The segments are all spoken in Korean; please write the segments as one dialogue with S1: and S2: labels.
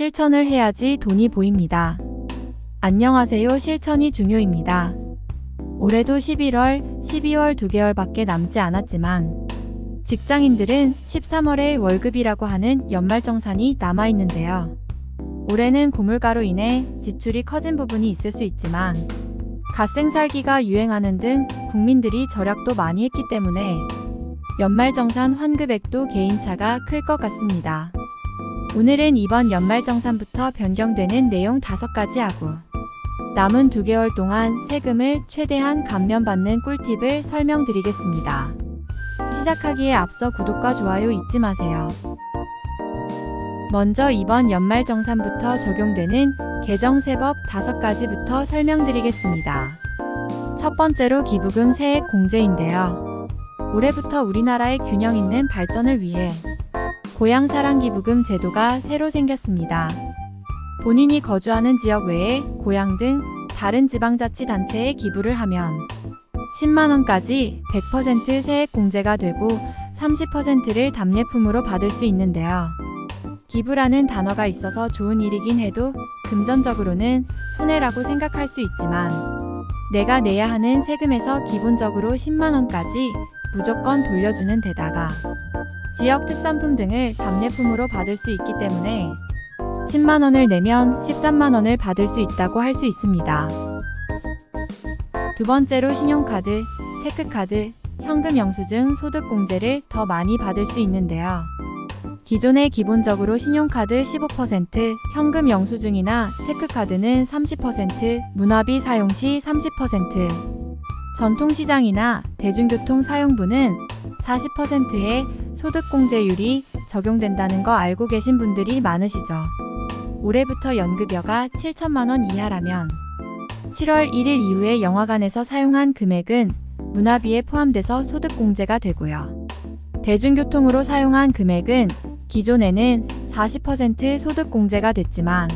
S1: 실천을 해야지 돈이 보입니다. 안녕하세요. 실천이 중요입니다. 올해도 11월, 12월 2개월밖에 남지 않았지만 직장인들은 13월에 월급이라고 하는 연말정산이 남아있는데요. 올해는 고물가로 인해 지출이 커진 부분이 있을 수 있지만 갓생살기가 유행하는 등 국민들이 절약도 많이 했기 때문에 연말정산 환급액도 개인차가 클 것 같습니다. 오늘은 이번 연말정산부터 변경되는 내용 5가지 하고 남은 2개월 동안 세금을 최대한 감면받는 꿀팁을 설명드리겠습니다. 시작하기에 앞서 구독과 좋아요 잊지 마세요. 먼저 이번 연말정산부터 적용되는 개정세법 5가지부터 설명드리겠습니다. 첫 번째로 기부금 세액 공제인데요. 올해부터 우리나라의 균형 있는 발전을 위해 고향사랑기부금 제도가 새로 생겼습니다. 본인이 거주하는 지역 외에 고향 등 다른 지방자치단체에 기부를 하면 10만원까지 100% 세액 공제가 되고 30%를 답례품으로 받을 수 있는데요. 기부라는 단어가 있어서 좋은 일이긴 해도 금전적으로는 손해라고 생각할 수 있지만 내가 내야 하는 세금에서 기본적으로 10만원까지 무조건 돌려주는 데다가 지역 특산품 등을 답례품으로 받을 수 있기 때문에 10만 원을 내면 13만 원을 받을 수 있다고 할 수 있습니다. 두 번째로 신용카드, 체크카드, 현금 영수증 소득공제를 더 많이 받을 수 있는데요. 기존에 기본적으로 신용카드 15%, 현금 영수증이나 체크카드는 30%, 문화비 사용 시 30%, 전통시장이나 대중교통 사용부는 40%의 소득공제율이 적용된다는 거 알고 계신 분들이 많으시죠. 올해부터 연급여가 7천만 원 이하라면 7월 1일 이후에 영화관에서 사용한 금액은 문화비에 포함돼서 소득공제가 되고요. 대중교통으로 사용한 금액은 기존에는 40% 소득공제가 됐지만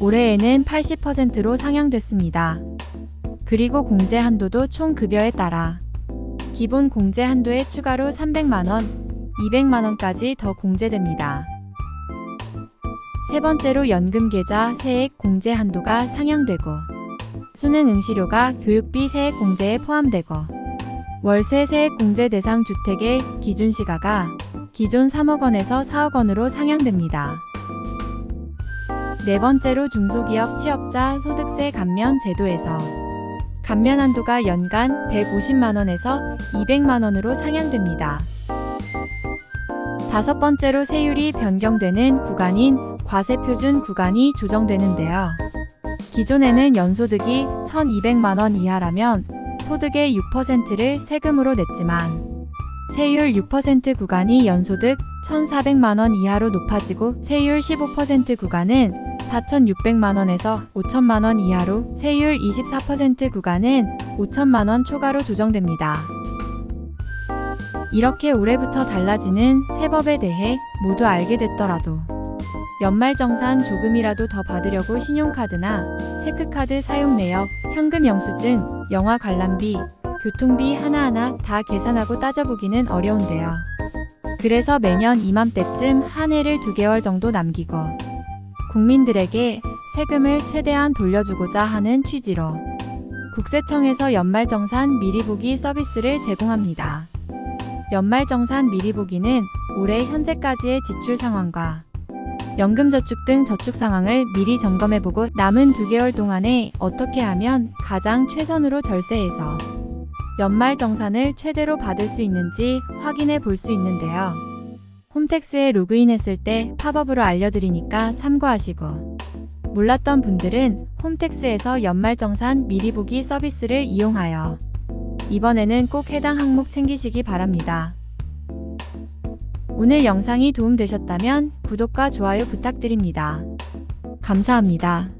S1: 올해에는 80%로 상향됐습니다. 그리고 공제 한도도 총 급여에 따라 기본 공제 한도에 추가로 300만원, 200만원까지 더 공제됩니다. 세 번째로 연금 계좌 세액 공제 한도가 상향되고 수능 응시료가 교육비 세액 공제에 포함되고 월세 세액 공제 대상 주택의 기준 시가가 기존 3억 원에서 4억 원으로 상향됩니다. 네 번째로 중소기업 취업자 소득세 감면 제도에서 감면 한도가 연간 150만 원에서 200만 원으로 상향됩니다. 다섯 번째로 세율이 변경되는 구간인 과세표준 구간이 조정되는데요. 기존에는 연소득이 1,200만 원 이하라면 소득의 6%를 세금으로 냈지만 세율 6% 구간이 연소득 1,400만 원 이하로 높아지고 세율 15% 구간은 4,600만 원에서 5천만 원 이하로 세율 24% 구간은 5천만 원 초과로 조정됩니다. 이렇게 올해부터 달라지는 세법에 대해 모두 알게 됐더라도 연말정산 조금이라도 더 받으려고 신용카드나 체크카드 사용 내역, 현금 영수증, 영화 관람비, 교통비 하나하나 다 계산하고 따져보기는 어려운데요. 그래서 매년 이맘때쯤 한 해를 두 개월 정도 남기고 국민들에게 세금을 최대한 돌려주고자 하는 취지로 국세청에서 연말정산 미리보기 서비스를 제공합니다. 연말정산 미리보기는 올해 현재까지의 지출 상황과 연금저축 등 저축 상황을 미리 점검해보고 남은 2개월 동안에 어떻게 하면 가장 최선으로 절세해서 연말 정산을 최대로 받을 수 있는지 확인해 볼 수 있는데요. 홈택스에 로그인했을 때 팝업으로 알려드리니까 참고하시고 몰랐던 분들은 홈택스에서 연말정산 미리 보기 서비스를 이용하여 이번에는 꼭 해당 항목 챙기시기 바랍니다. 오늘 영상이 도움되셨다면 구독과 좋아요 부탁드립니다. 감사합니다.